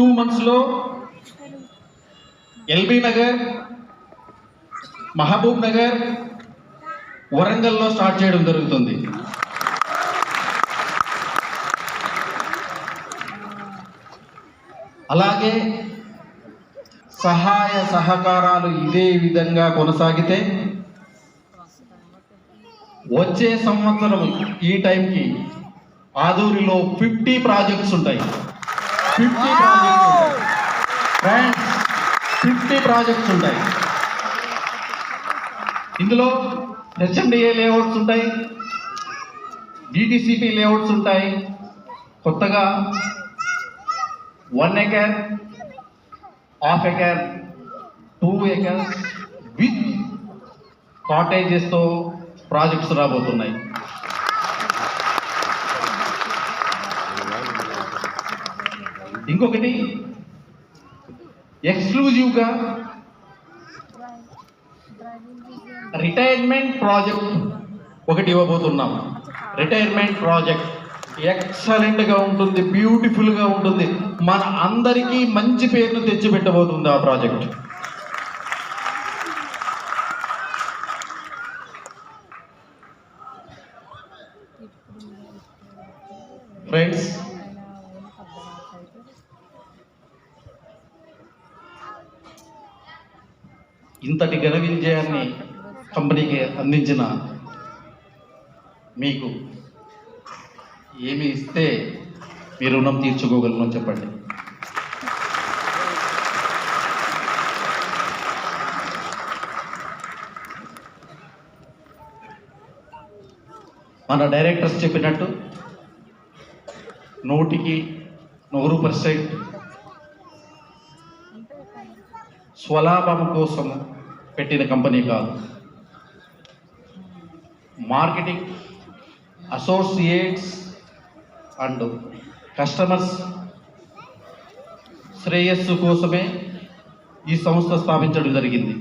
Two మంత్స్లో LB Nagar Mahabub Nagar వరంగల్లో start చేయడం జరుగుతుంది. అలాగే సహాయ సహకారాలు ఇదే విధంగా కొనసాగితే వచ్చే సంవత్సరం ఈ టైంకి ఆదూరిలో ఫిఫ్టీ ప్రాజెక్ట్స్ ఉంటాయి. Fifty projects. Friends fifty projects ఉంటాయి. ఇందులో హెచ్ఎండిఏ లేఅవుట్స్ ఉంటాయి. డిటిసిపి లేఅవుట్స్ ఉంటాయి. కొత్తగా one acre half acre two acres with కాటేజెస్తో projects రాబోతున్నాయి. ఇంకొకటి ఎక్స్క్లూజివ్గా రిటైర్మెంట్ ప్రాజెక్ట్ ఒకటి ఇవ్వబోతున్నాం. రిటైర్మెంట్ ప్రాజెక్ట్ ఎక్సలెంట్గా ఉంటుంది బ్యూటిఫుల్గా ఉంటుంది. మన అందరికీ మంచి పేరును తెచ్చిపెట్టబోతుంది ఆ ప్రాజెక్ట్ ఫ్రెండ్స్ ఇంతటి ఘన విజయాన్ని కంపెనీకి అందించిన మీకు ఏమి ఇస్తే మీరు రుణం తీర్చుకోగలను చెప్పండి. మన డైరెక్టర్స్ చెప్పినట్టు నూటికి నూరు పర్సెంట్ స్వలాభం కోసం పెట్టిన కంపెనీ కాదు. మార్కెటింగ్ అసోసియేట్స్ అండ్ కస్టమర్స్ శ్రేయస్సు కోసమే ఈ సంస్థ స్థాపించడం జరిగింది.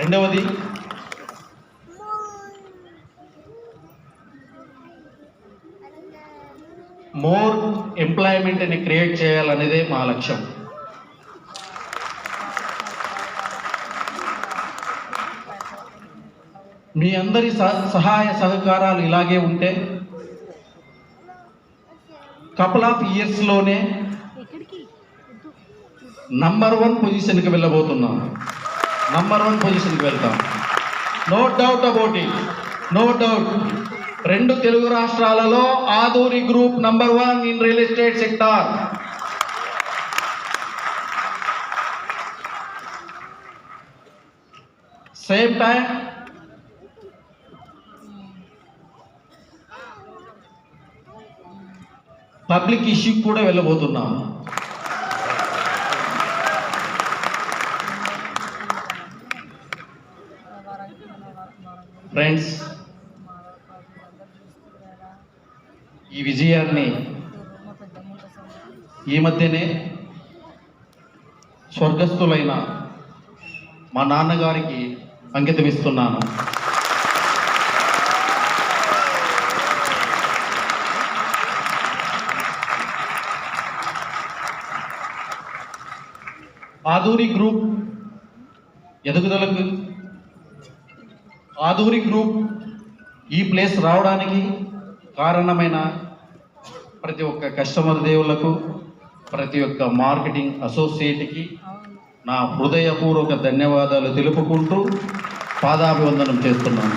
రెండవది మోర్ ఎంప్లాయ్మెంట్ని క్రియేట్ చేయాలనేదే మా లక్ష్యం. మీ అందరి సహ- సహాయ సహకారాలు ఇలాగే ఉంటే కపుల్ ఆఫ్ ఇయర్స్లోనే నంబర్ వన్ పొజిషన్కి వెళ్ళబోతున్నాం. నంబర్ వన్ పొజిషన్కి వెళ్తాం. No doubt about it no doubt రెండు తెలుగు రాష్ట్రాలలో Aduri group number one in real estate sector same time public ఇష్యూకి కూడా వెళ్ళబోతున్నాం. ఫ్రెండ్స్ ఈ విజయాన్ని ఈ మధ్యనే స్వర్గస్థులైన మా నాన్నగారికి అంకితమిస్తున్నాను. ఆధూరి గ్రూప్ ఎదుగుదలకు ఆధూరి గ్రూప్ ఈ ప్లేస్ రావడానికి కారణమైన ప్రతి ఒక్క కస్టమర్ దేవులకు ప్రతి ఒక్క మార్కెటింగ్ అసోసియేట్కి నా హృదయపూర్వక ధన్యవాదాలు తెలుపుకుంటూ పాదాభివందనం చేస్తున్నాను.